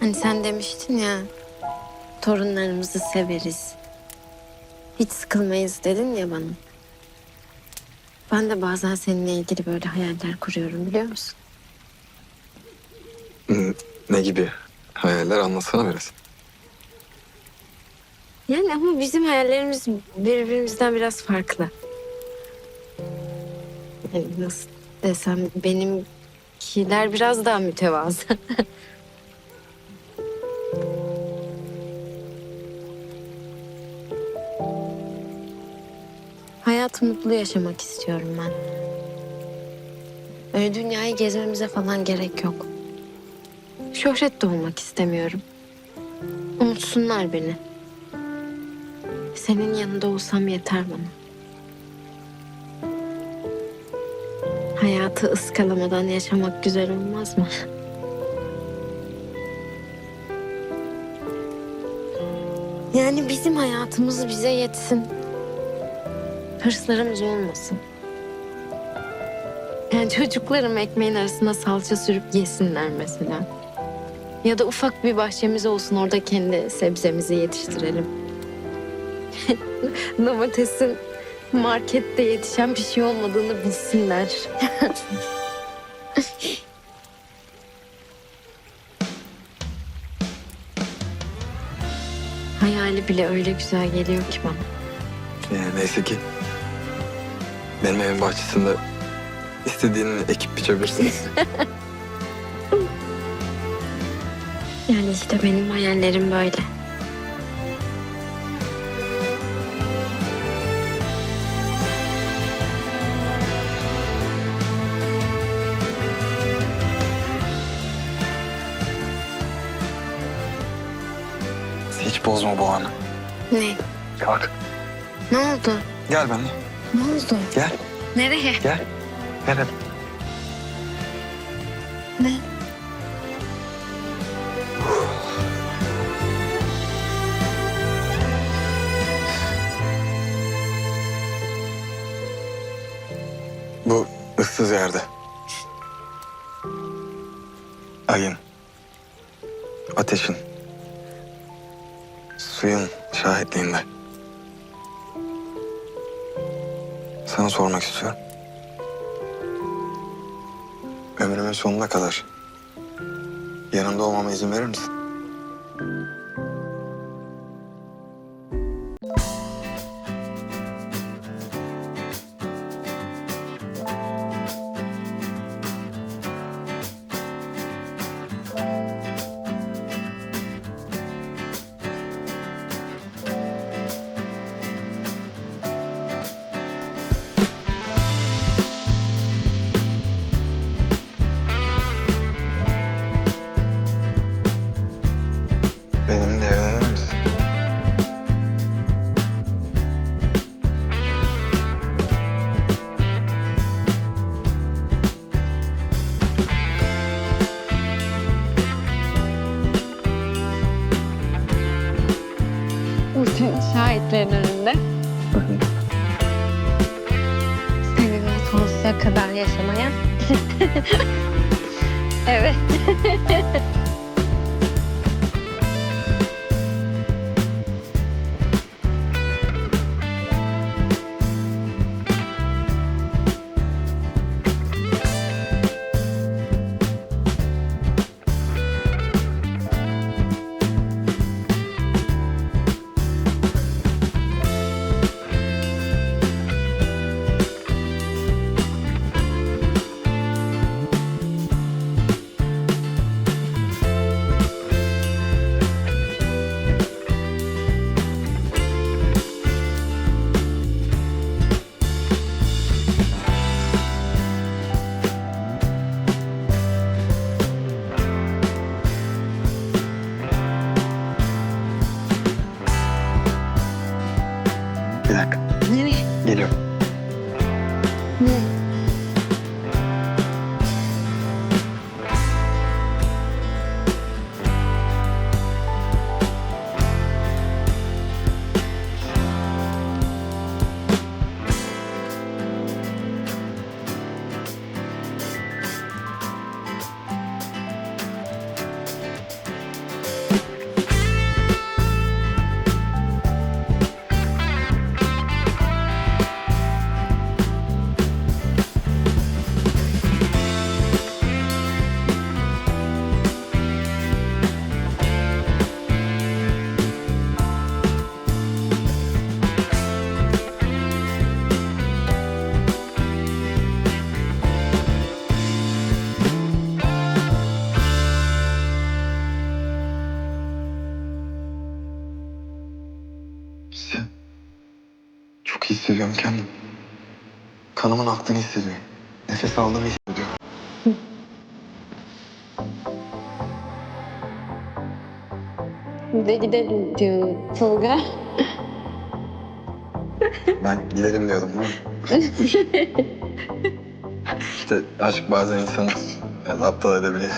Hani sen demiştin ya torunlarımızı severiz. Hiç sıkılmayız dedin ya bana. Ben de bazen seninle ilgili böyle hayaller kuruyorum biliyor musun? Hmm, Ne gibi hayaller anlatsana biraz. Yani ama bizim hayallerimiz birbirimizden biraz farklı. Yani nasıl desem benimkiler biraz daha mütevazı. Hayatı mutlu yaşamak istiyorum ben. Öyle dünyayı gezmemize falan gerek yok. Şöhret de olmak istemiyorum. Unutsunlar beni. Senin yanında olsam yeter bana. Hayatı ıskalamadan yaşamak güzel olmaz mı? Yani bizim hayatımız bize yetsin. Hırslarımız olmasın. Yani çocuklarım ekmeğin arasına salça sürüp yesinler mesela. Ya da ufak bir bahçemiz olsun orada kendi sebzemizi yetiştirelim. Domatesin markette yetişen bir şey olmadığını bilsinler. Hayali bile öyle güzel geliyor ki bana. Yani neyse ki benim evin bahçesinde istediğini ekip biçebilirsiniz. Yani işte benim hayallerim böyle. Hiç bozma bu anı. Ne? Kalk. Ne oldu? Gel benimle. Ne oldu? Gel. Nereye? Gel. Gel hadi. Ne? Bu ıssız yerde. Ayın. Ateşin. Suyun şahitliğinde. Sana sormak istiyorum. Ömrümün sonuna kadar yanımda olmama izin verir misin? Şahitlerin önünde. Seninle sonsuza kadar yaşamaya. evet. hissediyorum kendim. Kanımın aktığını hissediyorum. Nefes aldığımı hissediyorum. De gidelim diyor Tolga. Ben gidelim diyordum değil mi? işte aşk bazen insanı yani aptal edebilir.